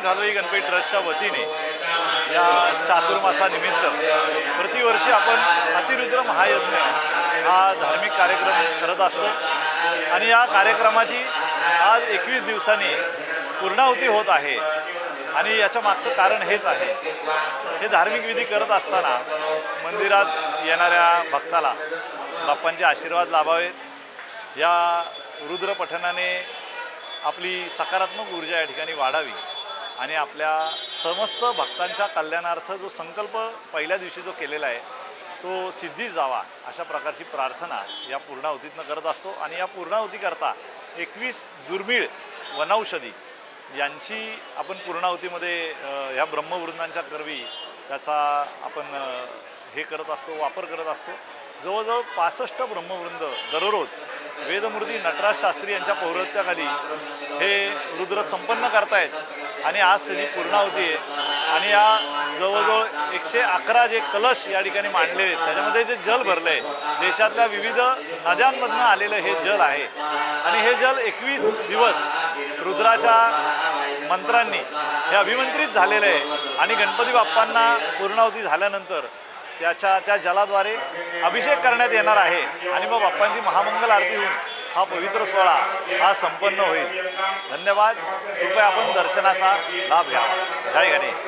घालोई गणपती ट्रस्टच्या वतीने या चातुर्मासानिमित्त प्रतिवर्षी आपण अतिरुद्र महायज्ञ हा धार्मिक कार्यक्रम करत असतो. आणि या कार्यक्रमाची आज एकवीस दिवसांनी पूर्णाहुती होत आहे. आणि याच्या मागचं कारण हेच आहे. हे धार्मिक विधी करत असताना मंदिरात येणाऱ्या भक्ताला बाप्पांचे आशीर्वाद लाभावेत. या रुद्रपठणाने आपली सकारात्मक ऊर्जा या ठिकाणी वाढावी. आणि आपल्या समस्त भक्तांच्या कल्याणार्थ जो संकल्प पहिल्या दिवशी जो केलेला आहे तो सिद्धी जावा अशा प्रकारची प्रार्थना या पूर्णाहुतीतनं करत असतो. आणि या पूर्णाहुतीकरता एकवीस दुर्मिळ वनौषधी यांची आपण पूर्णाहुतीमध्ये ह्या ब्रह्मवृंदांच्या कर्वी त्याचा आपण हे करत असतो वापर करत असतो. जवळजवळ पासष्ट ब्रह्मवृंद दररोज वेदमूर्ती नटराज शास्त्री यांच्या पौरत्याखाली हे रुद्र संपन्न करतायत. आणि आज त्याची पूर्णाहुती आहे. आणि या जवळजवळ एकशे अकरा जे कलश या ठिकाणी मांडले आहेत त्याच्यामध्ये जे जल भरलं आहे देशातल्या विविध नद्यांमधनं आलेलं हे जल आहे. आणि हे जल एकवीस दिवस रुद्राच्या मंत्रांनी हे अभिमंत्रित झालेलं आहे. आणि गणपती बाप्पांना पूर्णावती झाल्यानंतर त्याच्या त्या जलाद्वारे अभिषेक करण्यात येणार आहे. आणि मग बाप्पांची महामंगल आरती होऊन हा पवित्र सोहळा हा संपन्न होईल. धन्यवाद. कृपया आपण दर्शनाचा लाभ घ्या. जय गणेश.